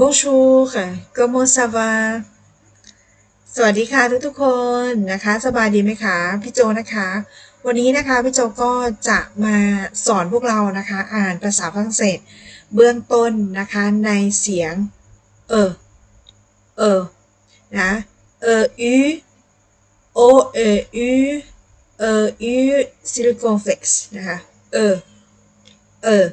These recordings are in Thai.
Bonjour comment ça va สวัสดีค่ะทุกๆคนนะคะ สบายดีไหมคะพี่โจนะคะ วันนี้นะคะพี่โจก็จะมาสอนพวกเรานะคะ อ่านภาษาฝรั่งเศส เบื้องต้นนะคะในเสียง เออ เออ นะเอออูโอเออูเอออูซิลิโคนเฟ็กซ์นะคะ เออ เออ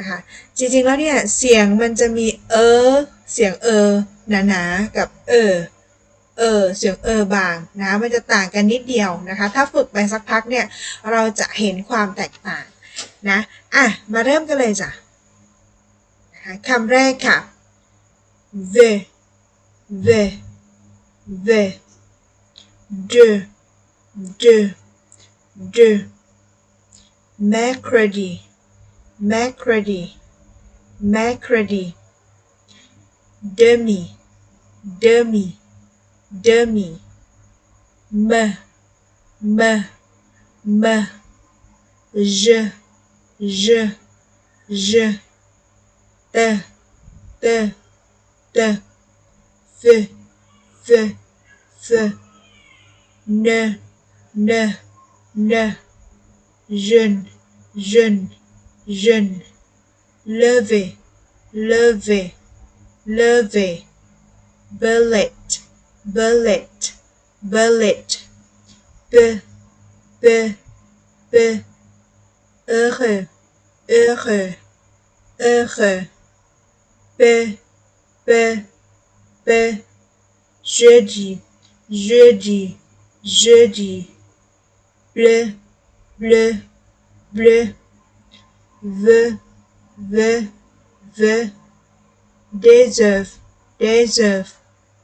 นะคะจริงๆแล้วเนี่ยเสียงมันจะมีเออเสียงเออหนาๆกับเออเออเสียงเออบางนะมันจะต่างกันนิดเดียวนะคะ ถ้าฝึกไปสักพักเนี่ยเราจะเห็นความแตกต่างนะอะมาเริ่มกันเลยจ้ะนะคะคำแรกค่ะ v v v de de de mercredi mercredi mercredi demi demi demi me me me je je je ne ne ne jeune jeune jeune lever lever lever bullet bullet bullet be be be heureux heureux heureux be be be jeudi jeudi jeudi bleu bleu bleu veut veut veut des œufs des œufs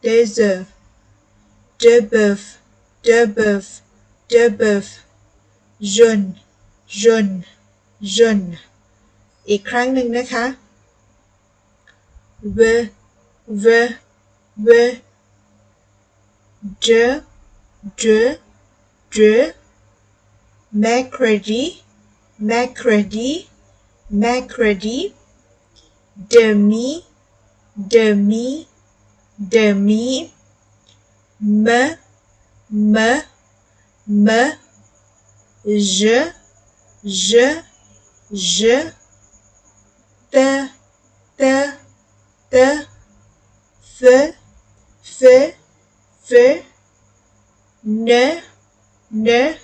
des œufs de bœuf de bœuf de bœuf jaune jaune jaune อีกครั้งหนึ่งนะคะ v v v de de de mercredi mercredi mercredi demi demi demi me me me je je je te te te feu feu feu ne ne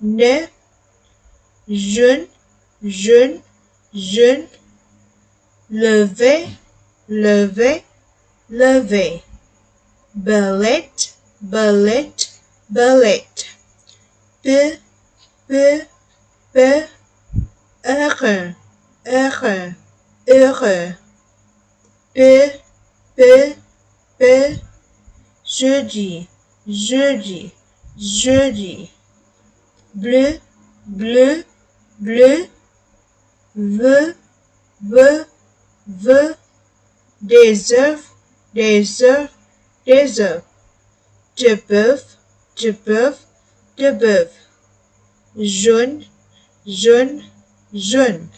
ne jeune jeune jeune lever lever lever. Bellet bellet bellet peu peu peu. Heureux heureux heureux. Peu peu peu. Jeudi jeudi jeudi. Bleu bleu bleu veut veut veut des œufs des œufs des œufs de bœuf de bœuf de bœuf jaune jaune jaune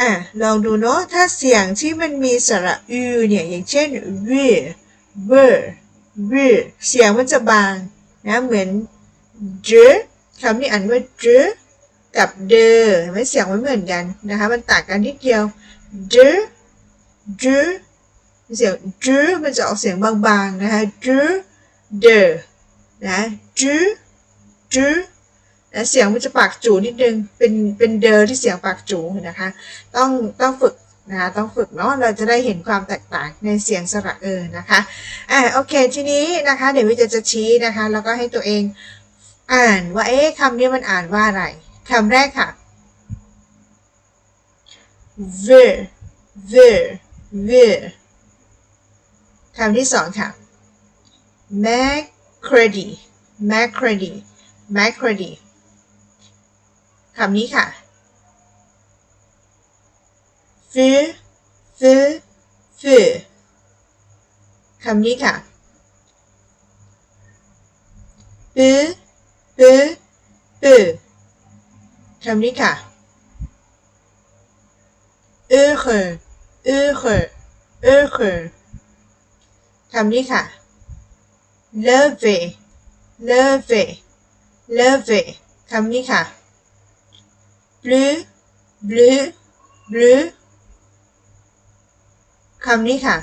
อะลองดูเนาะถ้าเสียงที่มันมีสระอูเนี่ย อย่างเช่นเวเวเวเสียงมันจะบางนะเหมือนเจคำนี้อ่านว่าเจ กับเดเห็นไหมเสียงไมันเหมือนกันนะคะ มันต่างกันนิดเดียวเจเจเสียงเจมันจะออกเสียงบางๆนะคะเจเดนะเจเจนะเสียงมันจะปากจูนิดนึง เป็นเป็นเดอที่เสียงปากจูนะคะ ต้องต้องฝึกนะคะต้องฝึกเนาะเราจะได้เห็นความแตกต่างในเสียงสระเออนะคะอ่าโอเคทีนี้นะคะเดี๋ยววิจะจะชี้นะคะแล้วก็ให้ตัวเองอ่านว่าเอ๊ะคำนี้มันอ่านว่าอะไร คำแรกค่ะ ver ver ver คำที่สองค่ะ mercredi mercredi mercredi คำนี้ค่ะ feu feu feu คำนี้ค่ะ peu peu peu คำนี้ค่ะ heureux heureux heureux คำนี้ค่ะ lever lever lever คำนี้ค่ะ bleu bleu bleu คำนี้ค่ะ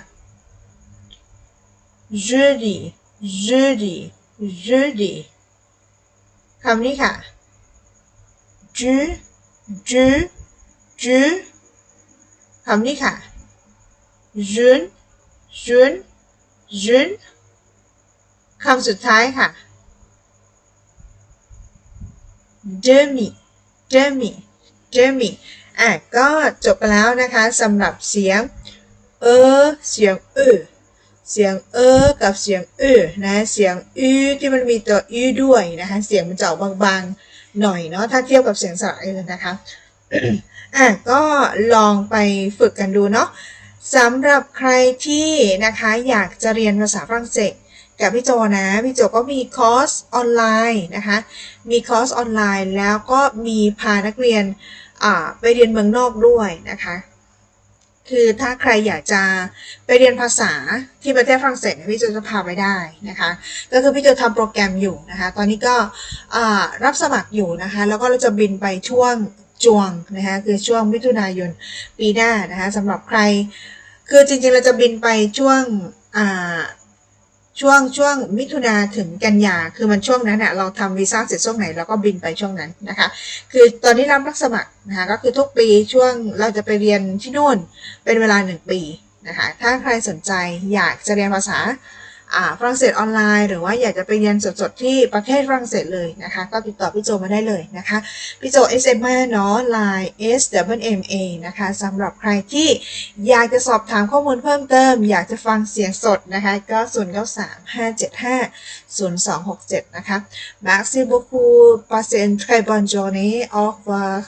jeudi jeudi jeudi คำนี้ค่ะ ju ju ju คำนี้ค่ะ jeune jeune jeune คำสุดท้ายค่ะ demi demi demi อะก็จบไปแล้วนะคะสำหรับเสียง เออ เสียงเออเสียงเออ กับเสียงเออนะ เสียงอือที่มันมีตัวอือด้วยนะคะ เสียงมันจะออกบางๆ หน่อยเนาะถ้าเทียบกับเสียงสระเออนะคะอะก็ลองไปฝึกกันดูเนาะสำหรับใครที่นะคะอยากจะเรียนภาษาฝรั่งเศสกับพี่โจนะ พี่โจก็มีคอร์สออนไลน์นะคะ มีคอร์สออนไลน์แล้วก็มีพานักเรียนไปเรียนเมืองนอกด้วยนะคะ คือถ้าใครอยากจะไปเรียนภาษาที่ประเทศฝรั่งเศสพี่โจจะพาไปได้นะคะ ก็คือพี่โจทำโปรแกรมอยู่นะคะ ตอนนี้ก็รับสมัครอยู่นะคะ แล้วก็เราจะบินไปช่วงจวงนะคะคือช่วงมิถุนายนปีหน้านะคะสำหรับใคร คือจริงๆเราจะบินไปช่วงอ่า ช่วงช่วงมิถุนาถึงกันยาคือมันช่วงนั้นเน่ะเราทำวีซ่าเสร็จช่วงไหนเราก็บินไปช่วงนั้นนะคะ คือตอนนี้รับรับสมัครนะคะก็คือทุกปีช่วงเราจะไปเรียนที่นู่นเป็นเวลาหนึ่งปีนะคะถ้าใครสนใจอยากจะเรียนภาษา ฝรั่งเศสออนไลน์ หรือว่าอยากจะไปเรียนสดๆที่ประเทศฝรั่งเศสเลยนะคะ ก็ติดต่อพี่โจมาได้เลยนะคะพี่โจ S M เนาะ Line S W M A นะคะสำหรับใครที่อยากจะสอบถามข้อมูลเพิ่มเติม อยากจะฟังเสียงสดนะคะก็ 0 9 3 5 7 5 0 2 6 7 นะคะ Merci beaucoup p a s s e n très bonne journée au revoir